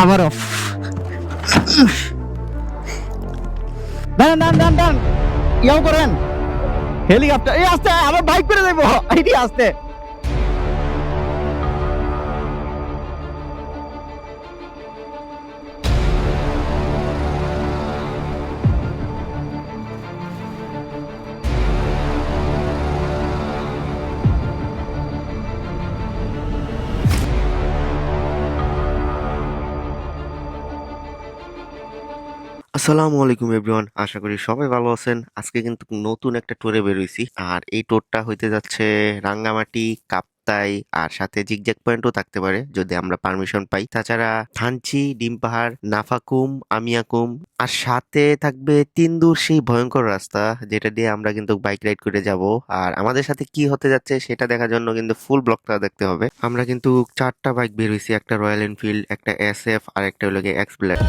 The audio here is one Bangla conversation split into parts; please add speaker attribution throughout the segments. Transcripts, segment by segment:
Speaker 1: আবার অফ দাঁড়ান দাঁড়ান দাঁড়ান ইয়াও করেন। হেলিকপ্টার এই আস্তে আমার বাইক করে দেবো এইটি আস্তে।
Speaker 2: আসসালামু আলাইকুম এভরিওয়ান, আশা করি সবাই ভালো আছেন। আজকে কিন্তু নতুন একটা ট্যুরে বেরোইছি। আর এই ট্যুরটা হইতে যাচ্ছে রাঙ্গামাটি, কাপ্তাই আর সাথে জিগজ্যাগ পয়েন্টও থাকতে পারে, যদি আমরা পারমিশন পাই। তাছাড়া থানচি ডিম পাহাড় নাফাকুম, আমিয়াকুম আর সাথে থাকবে তিনদুর সেই ভয়ঙ্কর রাস্তা, যেটা দিয়ে আমরা কিন্তু বাইক রাইড করে যাব। আর আমাদের সাথে কি হতে যাচ্ছে সেটা দেখার জন্য কিন্তু ফুল ব্লকটা দেখতে হবে। আমরা কিন্তু চারটা বাইক বের হইছি, একটা রয়্যাল এনফিল্ড একটা এস এফ আর একটা হলো এক্স ব্লেড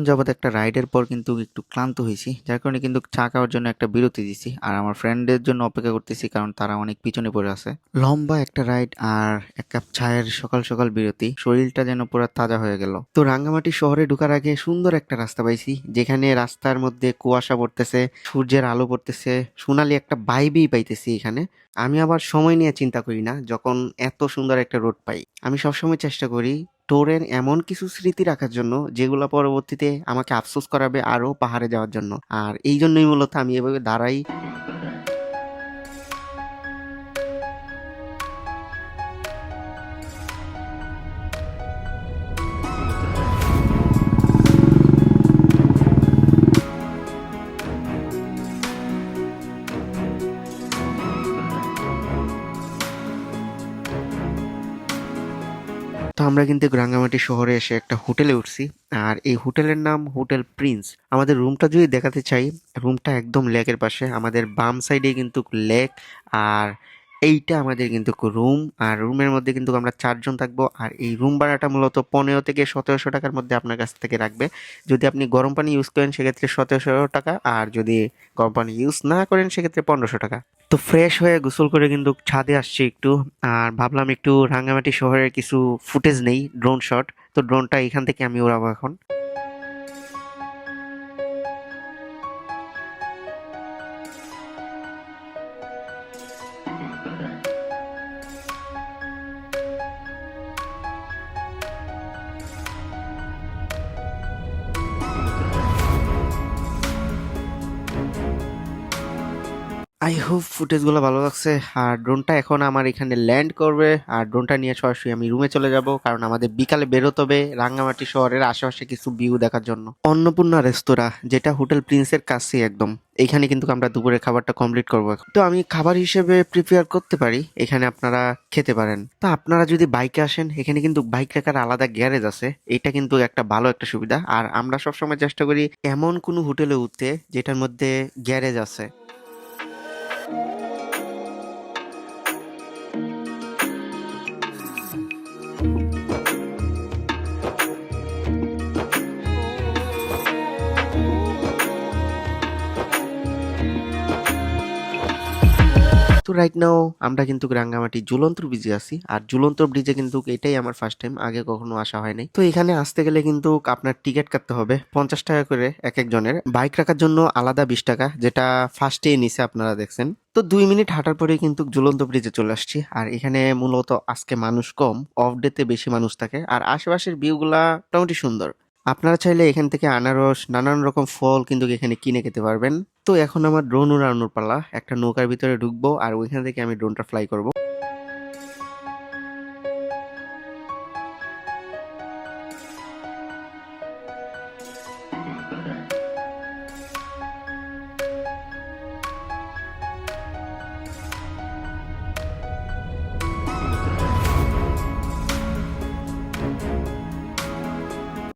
Speaker 1: অনেকক্ষণ যাবত একটা রাইডের পর কিন্তু একটু ক্লান্ত হয়েছি। যার কারণে কিন্তু চা খাওয়ার জন্য একটা বিরতি দিছি। আর আমার ফ্রেন্ডের জন্য অপেক্ষা করতেছি কারণ তারা অনেক পিছনে পড়ে আছে। লম্বা একটা রাইড আর এক কাপ চায়ের সকাল সকাল বিরতি। শরীরটা যেন পুরো তাজা হয়ে গেল। তো রাঙ্গামাটি শহরে ঢোকার আগে সুন্দর একটা রাস্তা পাইছি। যেখানে রাস্তার মধ্যে কুয়াশা পড়তেছে, সূর্যের আলো পড়তেছে, সোনালি একটা বাইবেই পাইতেছি এখানে। আমি আবার সময় নিয়ে চিন্তা করি না, যখন এত সুন্দর একটা রোড পাই। আমি সবসময় চেষ্টা করি টোরের এমন কিছু স্মৃতি রাখার জন্য যেগুলো পরবর্তীতে আমাকে আফসোস করাবে আরও পাহাড়ে যাওয়ার জন্য। আর এই জন্যই মূলত আমি এভাবে দাঁড়াই। আমরা কিন্তু রাঙ্গামাটি শহরে এসে একটা হোটেলে উঠছি, আর এই হোটেলের নাম হোটেল প্রিন্স। আমাদের রুমটা যদি দেখাতে চাই, রুমটা একদম লেকের পাশে, আমাদের বাম সাইডে কিন্তু লেক, আর এইটা আমাদের কিন্তু রুম আর রুমের মধ্যে কিন্তু আমরা চারজন থাকব। আর এই রুম ভাড়াটা মূলত পনেরো থেকে সতেরোশো টাকার মধ্যে আপনার কাছ থেকে রাখবে। যদি আপনি গরম পানি ইউজ করেন, সেক্ষেত্রে সতেরোশো টাকা, আর যদি গরম পানি ইউজ না করেন, সেক্ষেত্রে পনেরোশো টাকা। তো ফ্রেশ হয়ে গোসল করে কিন্তু ছাদে আসছি একটু, আর ভাবলাম একটু রাঙ্গামাটি শহরের কিছু ফুটেজ নেই ড্রোন শট তো ড্রোনটা এখান থেকে আমি উড়াবো এখন। আই হোপ ফুটেজগুলো ভালো লাগছে। আর ড্রোনটা এখন আমার এখানে ল্যান্ড করবে। আর ড্রোনটা নিয়ে সরাসরি আমি রুমে চলে যাব, কারণ আমাদের বিকালে বেরোতে হবে রাঙ্গামাটি শহরের আশেপাশে কিছু ভিউ দেখার জন্য। অন্নপূর্ণা রেস্তোরাঁ, যেটা হোটেল প্রিন্সের কাছে একদম। এখানে কিন্তু আমরা দুপুরে খাবারটা কমপ্লিট করব তো আমি খাবার হিসেবে প্রিপেয়ার করতে পারি, এখানে আপনারা খেতে পারেন। তো আপনারা যদি বাইকে আসেন, এখানে কিন্তু বাইক রাখার আলাদা গ্যারেজ আছে। এটা কিন্তু একটা ভালো একটা সুবিধা। আর আমরা সবসময় চেষ্টা করি এমন কোনো হোটেলে উঠতে যেটার মধ্যে গ্যারেজ আছে। তো রাইট নাও আমরা কিন্তু রাঙ্গামাটি ঝুলন্ত ব্রিজে আছি। আর ঝুলন্ত ব্রিজে কিন্তু এটাই আমার ফার্স্ট টাইম আগে কখনো আসা হয় নাই। তো এখানে আসতে গেলে কিন্তু আপনার টিকিট কাটতে হবে পঞ্চাশ টাকা করে এক একজনের। বাইক রাখার জন্য আলাদা বিশ টাকা, যেটা ফার্স্ট ফার্স্টে নিচে আপনারা দেখছেন। তো দুই মিনিট হাঁটার পরে কিন্তু ঝুলন্ত ব্রিজে চলে আসছি। আর এখানে মূলত আজকে মানুষ কম অফ ডেতে বেশি মানুষ থাকে। আর আশেপাশের ভিউগুলা মোটামুটি সুন্দর। আপনারা চাইলে এখান থেকে আনারস, নানান রকম ফল কিন্তু এখানে কিনে খেতে পারবেন। তো এখন আমার ড্রোন উড়ানোর পালা। একটা নৌকার ভিতরে ঢুকবো আর ওইখান থেকে আমি ড্রোনটা ফ্লাই করব।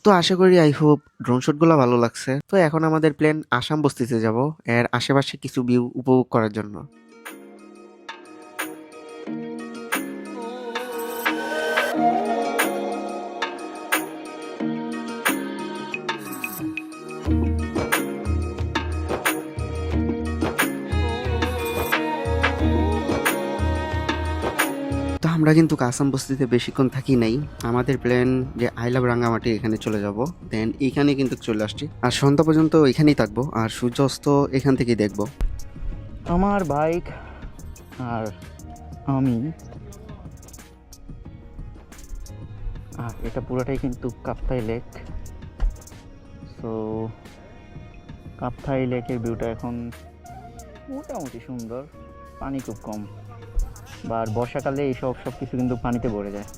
Speaker 1: তো আশা করি আই হোপ ড্রোন শটগুলো ভালো লাগছে। তো এখন আমাদের প্ল্যান আসাম বস্তিতে যাব, এর আশেপাশে কিছু ভিউ উপভোগ করার জন্য। আমরা কিন্তু কাসাম বস্তিতে বেশিক্ষণ থাকি নাই। আমাদের প্ল্যান যে আই লাভ রাঙ্গামাটি এখানে চলে যাব। দেন এখানে কিন্তু চলে আসছি। আর সন্ধ্যা পর্যন্ত এখানেই থাকব। আর সূর্যাস্ত এখান থেকেই দেখব।
Speaker 3: আমার বাইক আর আমি। আর এটা পুরোটাই কিন্তু কাপ্তাই লেক সো কাপ্তাই লেকের ভিউটা এখন মোটামুটি সুন্দর। পানি খুব কম। বা বর্ষাকালে এইসব সব কিছু কিন্তু পানিতে ভরে যায়।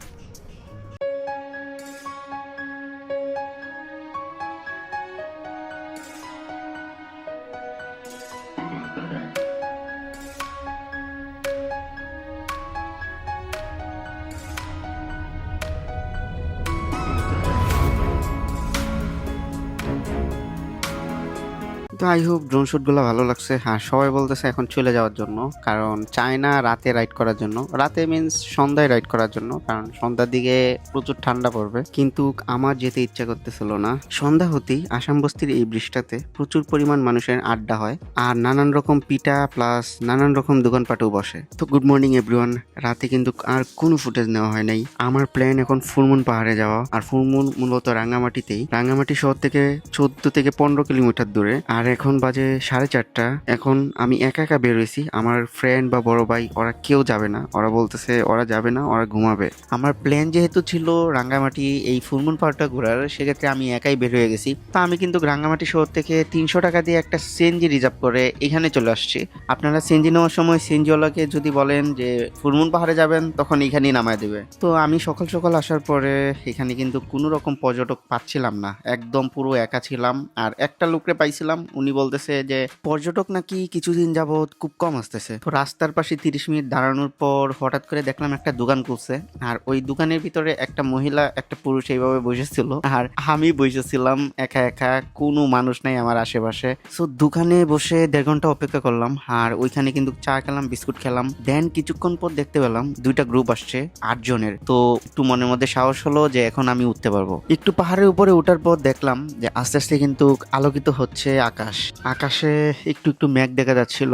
Speaker 1: তো আই হোপ ড্রোন শ্যুটগুলো ভালো লাগছে। হ্যাঁ সবাই বলতেছে এখন চলে যাওয়ার জন্য, কারণ চায় না রাতে রাইড করার জন্য। রাতে মিন্স সন্ধ্যায় রাইড করার জন্য, কারণ সন্ধ্যার দিকে প্রচুর ঠান্ডা পড়বে। কিন্তু আমার যেতে ইচ্ছা করতেছিল না। সন্ধ্যা হতেই আসাম বস্তির এই ব্রিজটাতে প্রচুর পরিমাণ মানুষের আড্ডা হয়, আর নানান রকম পিঠা প্লাস নানান রকম দোকানপাটেও বসে। তো গুড মর্নিং এভরিওয়ান রাতে কিন্তু আর কোনো ফুটেজ নেওয়া হয় নাই। আমার প্ল্যান এখন ফুরমুন পাহাড়ে যাওয়া, আর ফুরমুন মূলত রাঙ্গামাটিতেই রাঙ্গামাটি শহর থেকে চোদ্দ থেকে পনেরো কিলোমিটার দূরে, আর এখন বাজে সাড়ে চারটা। এখন আমি একা একা বেরোইছি আমার ফ্রেন্ড বা বড় ভাই, ওরা কেউ যাবে না। ওরা বলতেছে, ওরা যাবে না, ওরা ঘুমাবে। আমার প্ল্যান যেহেতু ছিল রাঙ্গামাটি এই ফুরমুন পাহাড়টা ঘোরার, সেক্ষেত্রে আমি একাই বের হয়ে গেছি। তা আমি কিন্তু রাঙ্গামাটি শহর থেকে তিনশো টাকা দিয়ে একটা সিএনজি রিজার্ভ করে এখানে চলে আসছি। আপনারা সিএনজি নেওয়ার সময় সিএনজিওয়ালাকে যদি বলেন যে ফুরমুন পাহাড়ে যাবেন, তখন এখানেই নামায় দেবে। তো আমি সকাল সকাল আসার পরে এখানে কিন্তু কোনো রকম পর্যটক পাচ্ছিলাম না। একদম পুরো একা ছিলাম। আর একটা লোকরে পাইছিলাম উনি বলতেছে যে, পর্যটক নাকি কিছুদিন যাবৎ খুব কম আসতেছে। তো রাস্তার পাশে তিরিশ মিনিট দাঁড়ানোর পর হঠাৎ করে দেখলাম একটা দোকান খুলছে। আর ওই দোকানের ভিতরে একটা মহিলা, একটা পুরুষ এইভাবে বসেছিল। আর আমি বসেছিলাম একা একা, কোনো মানুষ নাই আমার আশেপাশে। সো দোকানে বসে দেড় ঘণ্টা অপেক্ষা করলাম। আর ওইখানে কিন্তু চা খেলাম, বিস্কুট খেলাম। দেন কিছুক্ষণ পর দেখতে পেলাম দুইটা গ্রুপ আসছে, আট জনের। তো একটু মনের মধ্যে সাহস হলো যে এখন আমি উঠতে পারব। একটু পাহাড়ের উপরে ওঠার পর দেখলাম যে আস্তে আস্তে কিন্তু আলোকিত হচ্ছে আকাশ। আকাশে। একটু একটু মেঘ দেখা যাচ্ছিল,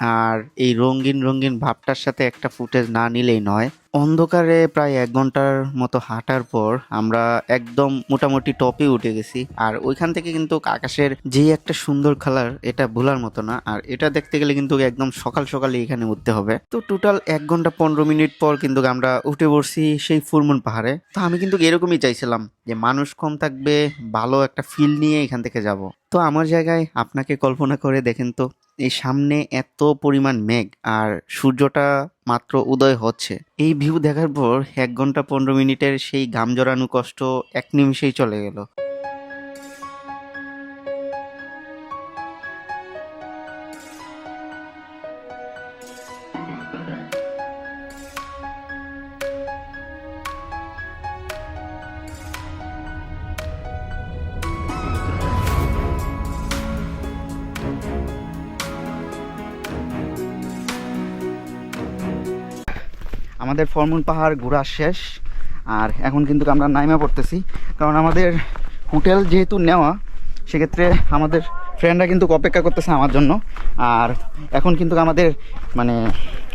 Speaker 1: আর এই রঙিন রঙিন ভাবটার সাথে একটা ফুটেজ না নিলেই নয়। অন্ধকারে প্রায় এক ঘণ্টার মতো হাঁটার পর আমরা একদম মোটামুটি টপে উঠে গেছি। আর ওইখান থেকে কিন্তু আকাশের যে একটা সুন্দর কালার এটা ভোলার মতো না। আর এটা দেখতে গেলে কিন্তু একদম সকাল সকালে এখানে উঠতে হবে। তো টোটাল এক ঘণ্টা পনেরো মিনিট পর কিন্তু আমরা উঠে পড়ছি সেই ফুরমুন পাহাড়ে। তো আমি কিন্তু এরকমই চাইছিলাম যে মানুষ কম থাকবে, ভালো একটা ফিল নিয়ে এখান থেকে যাব। তো আমার জায়গায় আপনাকে কল্পনা করে দেখেন তো। এই সামনে এত পরিমাণ মেঘ আর সূর্যটা মাত্র উদয় হচ্ছে। এই ভিউ দেখার পর এক ঘণ্টা পনেরো মিনিটের সেই ঘাম জড়ানো কষ্ট এক নিমিষেই চলে গেল। আমাদের ফরমুল পাহাড় ঘোরা শেষ, আর এখন কিন্তু আমরা নাইমা পড়তেছি। কারণ আমাদের হোটেল যেহেতু নেওয়া, সেক্ষেত্রে আমাদের ফ্রেন্ডরা কিন্তু অপেক্ষা করতেছে আমার জন্য। আর এখন কিন্তু আমাদের মানে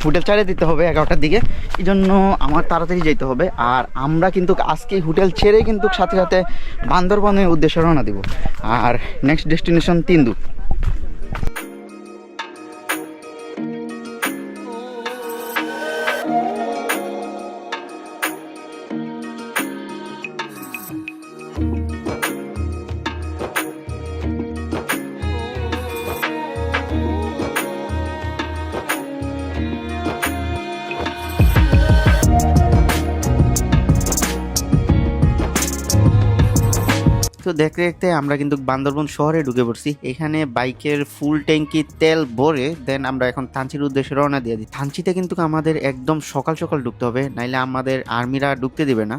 Speaker 1: হোটেল ছাড়ে দিতে হবে এগারোটার দিকে। এই জন্য আমার তাড়াতাড়ি যেতে হবে। আর আমরা কিন্তু আজকেই হোটেল ছেড়ে কিন্তু সাথে সাথে বান্দরবনের উদ্দেশ্যে রওনা দিব। আর নেক্সট ডেস্টিনেশন তিন্দু। তো দেখতে দেখতে আমরা কিন্তু বান্দরবন শহরে ঢুকে পড়ছি। এখানে বাইকের ফুল ট্যাঙ্কি তেল ভরে দেন আমরা এখন থানচির উদ্দেশ্যে রওনা দিয়ে দিই। থানচিতে কিন্তু আমাদের একদম সকাল সকাল ঢুকতে হবে, নাইলে আমাদের আর্মিরা ঢুকতে দিবে না।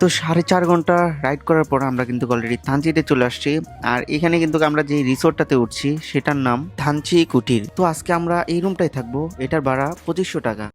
Speaker 1: তো সাড়ে চার ঘণ্টা রাইড করার পর আমরা কিন্তু অলরেডি থানচিতে চলে আসছি। আর এখানে কিন্তু আমরা যে রিসোর্টটাতে উঠছি, সেটার নাম থানচি কুটির। তো আজকে আমরা এই রুমটাই থাকব। এটার ভাড়া পঁচিশশো টাকা।